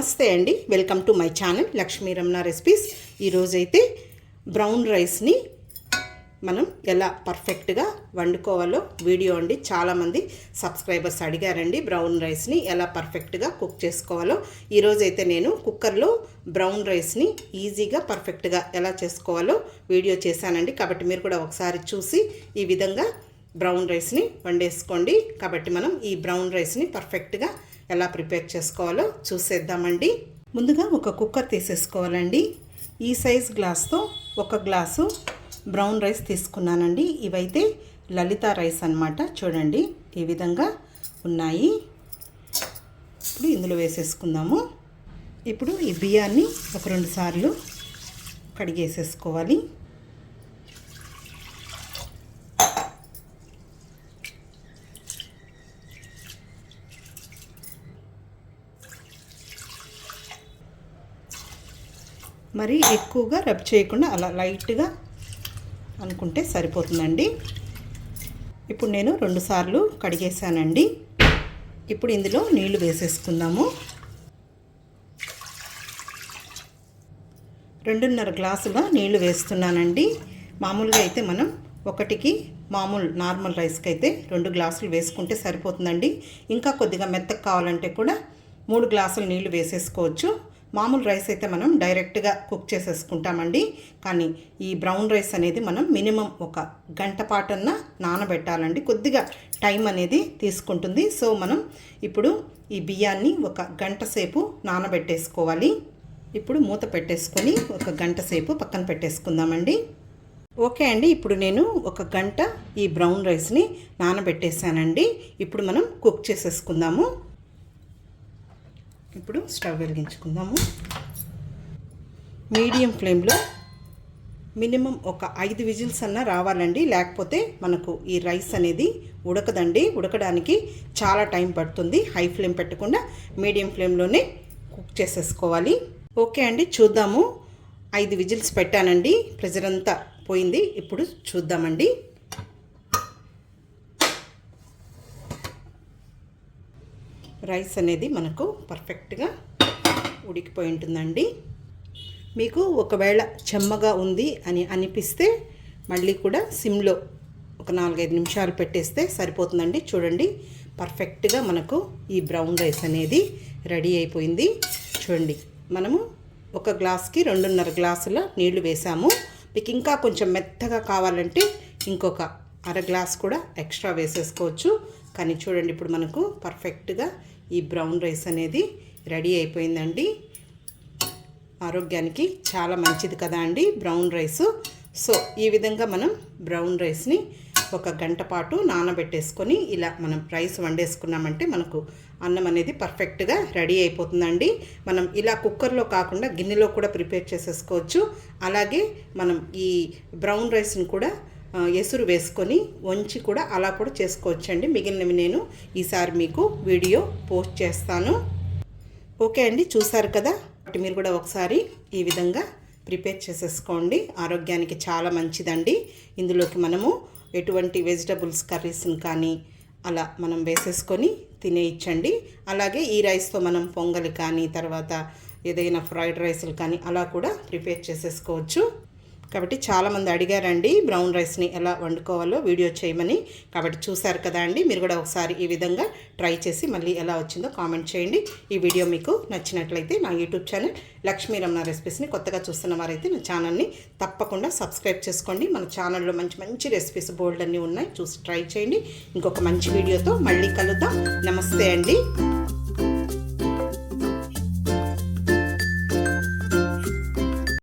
నమస్తే అండి. Welcome to my channel Lakshmi Ramana recipes ఈరోజైతే బ్రౌన్ రైస్ని మనం ఎలా పర్ఫెక్ట్గా వండుకోవాలో వీడియో అండి. చాలామంది సబ్స్క్రైబర్స్ అడిగారండి బ్రౌన్ రైస్ని ఎలా పర్ఫెక్ట్గా కుక్ చేసుకోవాలో. ఈరోజైతే నేను కుక్కర్లో బ్రౌన్ రైస్ని ఈజీగా పర్ఫెక్ట్గా ఎలా చేసుకోవాలో వీడియో చేశానండి. కాబట్టి మీరు కూడా ఒకసారి చూసి ఈ విధంగా బ్రౌన్ రైస్ని వండేసుకోండి. కాబట్టి మనం ఈ బ్రౌన్ రైస్ని పర్ఫెక్ట్గా ఎలా ప్రిపేర్ చేసుకోవాలో చూసేద్దామండి. ముందుగా ఒక కుక్కర్ తీసేసుకోవాలండి. ఈ సైజ్ గ్లాస్తో ఒక గ్లాసు బ్రౌన్ రైస్ తీసుకున్నానండి. ఇవైతే లలిత రైస్ అన్నమాట. చూడండి ఈ విధంగా ఉన్నాయి. ఇప్పుడు ఇందులో వేసేసుకుందాము. ఇప్పుడు ఈ బియ్యాన్ని ఒక రెండు సార్లు కడిగేసేసుకోవాలి. మరి ఎక్కువగా రబ్ చేయకుండా అలా లైట్గా అనుకుంటే సరిపోతుందండి. ఇప్పుడు నేను రెండుసార్లు కడిగేసానండి ఇప్పుడు ఇందులో నీళ్ళు వేసేసుకుందాము. రెండున్నర గ్లాసుగా నీళ్ళు వేస్తున్నానండి. మామూలుగా అయితే మనం ఒకటికి మామూలు నార్మల్ రైస్కి అయితే రెండు గ్లాసులు వేసుకుంటే సరిపోతుందండి. ఇంకా కొద్దిగా మెత్తకు కావాలంటే కూడా మూడు గ్లాసులు నీళ్ళు వేసేసుకోవచ్చు. మామూలు రైస్ అయితే మనం డైరెక్ట్గా కుక్ చేసేసుకుంటామండి. కానీ ఈ బ్రౌన్ రైస్ అనేది మనం మినిమం ఒక గంట పాటన్నా నానబెట్టాలండి. కొద్దిగా టైం అనేది తీసుకుంటుంది. సో మనం ఇప్పుడు ఈ బియ్యాన్ని ఒక గంట సేపు నానబెట్టేసుకోవాలి. ఇప్పుడు మూత పెట్టేసుకొని ఒక గంట సేపు పక్కన పెట్టేసుకుందామండి. ఓకే అండి. ఇప్పుడు నేను ఒక గంట ఈ బ్రౌన్ రైస్ని నానబెట్టేసానండి ఇప్పుడు మనం కుక్ చేసేసుకుందాము. ఇప్పుడు స్టవ్ వెలిగించుకుందాము. మీడియం ఫ్లేమ్లో మినిమం ఒక ఐదు విజిల్స్ అన్న రావాలండి. లేకపోతే మనకు ఈ రైస్ అనేది ఉడకదండి. ఉడకడానికి చాలా టైం పడుతుంది. హై ఫ్లేమ్ పెట్టకుండా మీడియం ఫ్లేమ్లోనే కుక్ చేసేసుకోవాలి. ఓకే అండి చూద్దాము. ఐదు విజిల్స్ పెట్టానండి. ప్రెజర్ అంతా పోయింది. ఇప్పుడు చూద్దామండి. రైస్ అనేది మనకు పర్ఫెక్ట్గా ఉడికిపోయి ఉంటుందండి. మీకు ఒకవేళ చెమ్మగా ఉంది అని అనిపిస్తే మళ్ళీ కూడా సిమ్లో ఒక నాలుగైదు నిమిషాలు పెట్టేస్తే సరిపోతుందండి. చూడండి పర్ఫెక్ట్గా మనకు ఈ బ్రౌన్ రైస్ అనేది రెడీ అయిపోయింది. చూడండి మనము ఒక గ్లాస్కి రెండున్నర గ్లాసుల నీళ్ళు వేసాము. మీకు ఇంకా కొంచెం మెత్తగా కావాలంటే ఇంకొక అర గ్లాస్ కూడా ఎక్స్ట్రా వేసేసుకోవచ్చు. కానీ చూడండి ఇప్పుడు మనకు పర్ఫెక్ట్గా ఈ బ్రౌన్ రైస్ అనేది రెడీ అయిపోయిందండి. ఆరోగ్యానికి చాలా మంచిది కదా అండి బ్రౌన్ రైస్ సో ఈ విధంగా మనం బ్రౌన్ రైస్ని ఒక గంట పాటు నానబెట్టేసుకొని ఇలా మనం రైస్ వండేసుకున్నామంటే మనకు అన్నం అనేది పర్ఫెక్ట్గా రెడీ అయిపోతుందండి. మనం ఇలా కుక్కర్లో కాకుండా గిన్నెలో కూడా ప్రిపేర్ చేసేసుకోవచ్చు. అలాగే మనం ఈ బ్రౌన్ రైస్ని కూడా ఎసురు వేసుకొని వంచి కూడా అలా కూడా చేసుకోవచ్చండి. మిగిలినవి నేను ఈసారి మీకు వీడియో పోస్ట్ చేస్తాను. ఓకే అండి చూసారు కదా? మీరు కూడా ఒకసారి ఈ విధంగా ప్రిపేర్ చేసేసుకోండి. ఆరోగ్యానికి చాలా మంచిదండి. ఇందులోకి మనము ఎటువంటి వెజిటబుల్స్ కర్రీస్ని కానీ అలా మనం వేసేసుకొని తినేయచ్చండి. అలాగే ఈ రైస్తో మనం పొంగలి కానీ తర్వాత ఏదైనా ఫ్రైడ్ రైస్లు కానీ అలా కూడా ప్రిపేర్ చేసేసుకోవచ్చు. కాబట్టి చాలామంది అడిగారండి బ్రౌన్ రైస్ని ఎలా వండుకోవాలో వీడియో చేయమని. కాబట్టి చూశారు కదా అండి మీరు కూడా ఒకసారి ఈ విధంగా ట్రై చేసి మళ్ళీ ఎలా వచ్చిందో కామెంట్ చేయండి. ఈ వీడియో మీకు నచ్చినట్లయితే నా యూట్యూబ్ ఛానల్ లక్ష్మీ రమణ రెసిపీస్ని కొత్తగా చూస్తున్న వారైతే నా ఛానల్ని తప్పకుండా సబ్స్క్రైబ్ చేసుకోండి. మన ఛానల్లో మంచి మంచి రెసిపీస్ బోల్డ్ అన్నీ ఉన్నాయి చూసి ట్రై చేయండి. ఇంకొక మంచి వీడియోతో మళ్ళీ కలుద్దాం. నమస్తే అండి.